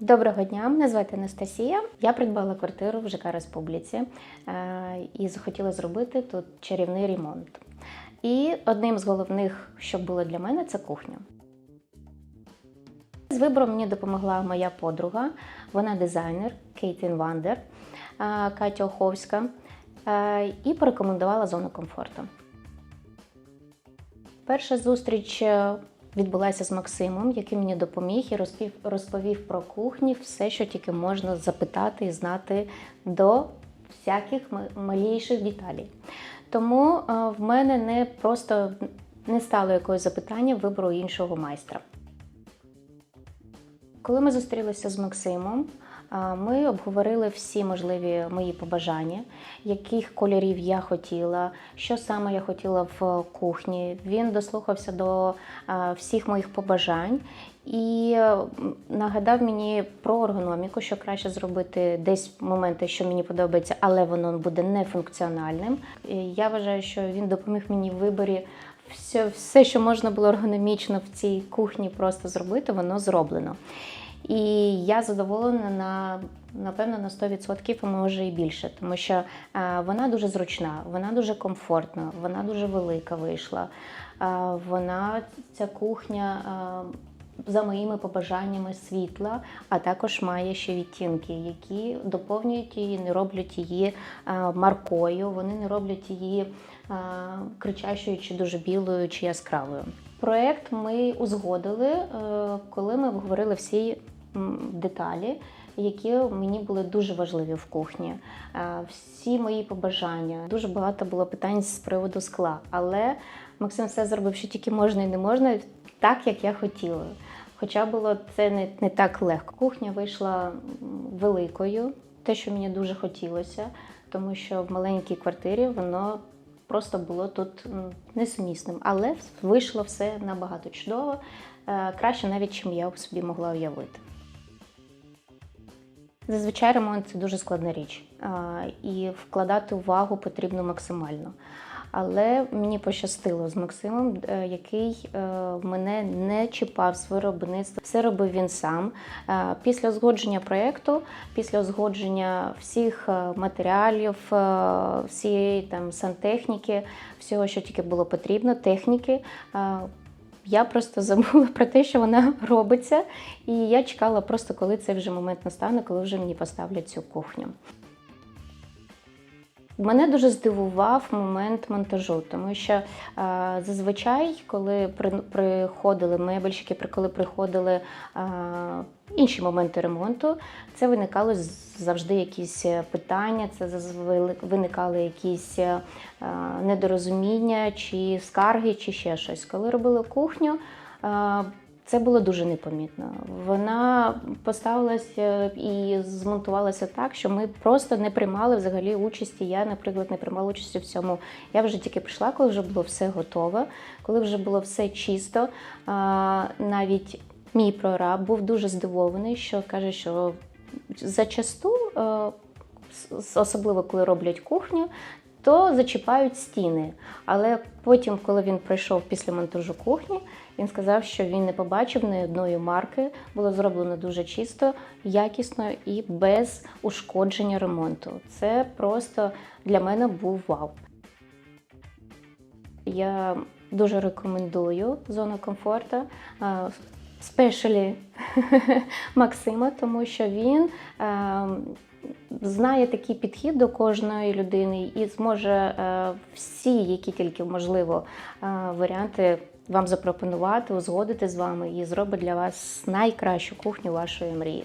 Доброго дня, мене звати Анастасія. Я придбала квартиру в ЖК Республіці е, і захотіла зробити тут чарівний ремонт. І одним з головних, що було для мене, це кухня. З вибором мені допомогла моя подруга, вона дизайнер Кейтін Вандер, е, Катя Оховська, е, і порекомендувала зону комфорту. Перша зустріч відбулася з Максимом, який мені допоміг і розповів, розповів про кухні все, що тільки можна запитати і знати до всяких ма- малійших деталей. Тому е, в мене не просто не стало якогось запитання вибору іншого майстра. Коли ми зустрілися з Максимом, ми обговорили всі можливі мої побажання, яких кольорів я хотіла, що саме я хотіла в кухні. Він дослухався до всіх моїх побажань і е, нагадав мені про ергономіку, що краще зробити десь моменти, що мені подобається, але воно буде нефункціональним. Я вважаю, що він допоміг мені в виборі. Все, все, що можна було ергономічно в цій кухні просто зробити, воно зроблено. І я задоволена на напевно на 100%, а може і більше, тому що е, вона дуже зручна, вона дуже комфортна, вона дуже велика вийшла. Е, вона ця кухня. е, за моїми побажаннями світла, а також має ще відтінки, які доповнюють її, не роблять її маркою, вони не роблять її кричащою чи дуже білою чи яскравою. Проект ми узгодили, е, коли ми обговорили всі деталі, які мені були дуже важливі в кухні. Е, Всі мої побажання. Дуже багато було питань з приводу скла, але Максим все зробив, що тільки можна і не можна, так як я хотіла. Хоча було це не, не так легко. Кухня вийшла великою, те, що мені дуже хотілося, тому що в маленькій квартирі воно просто було тут несумісним. Але вийшло все набагато чудово, е, краще навіть, чим я собі могла уявити. Зазвичай ремонт це дуже складна річ, і вкладати увагу потрібно максимально. Але мені пощастило з Максимом, е, який е, мене не чіпав з виробництва. Все робив він сам. Е, Після узгодження проєкту, після узгодження всіх матеріалів, всієї там сантехніки, всього, що тільки було потрібно, техніки. я просто забула про те, що вона робиться, і я чекала просто, коли цей вже момент настане, коли вже мені поставлять цю кухню. Мене дуже здивував момент монтажу, тому що е, зазвичай, коли при, приходили мебельщики, коли приходили е, інші моменти ремонту, це виникало завжди якісь е, питання, це виникали якісь е, недорозуміння, чи скарги, чи ще щось. Коли робили кухню, е, це було дуже непомітно. Вона поставилася і змонтувалася так, що ми просто не приймали взагалі участі. Я, наприклад, не приймала участі в цьому. Я вже тільки прийшла, коли вже було все готове, коли вже було все чисто. Навіть мій прораб був дуже здивований, що каже, що зачасту, е, особливо коли роблять кухню, то зачіпають стіни. Але потім, коли він прийшов після монтажу кухні, він сказав, що він не побачив ні одної марки, було зроблено дуже чисто, якісно і без ушкодження ремонту. Це просто для мене був вау. Я дуже рекомендую зону комфорту. а, Спешалі Максима, тому що він е, знає такий підхід до кожної людини і зможе е, всі, які тільки можливо, е, варіанти вам запропонувати, узгодити з вами і зробить для вас найкращу кухню вашої мрії.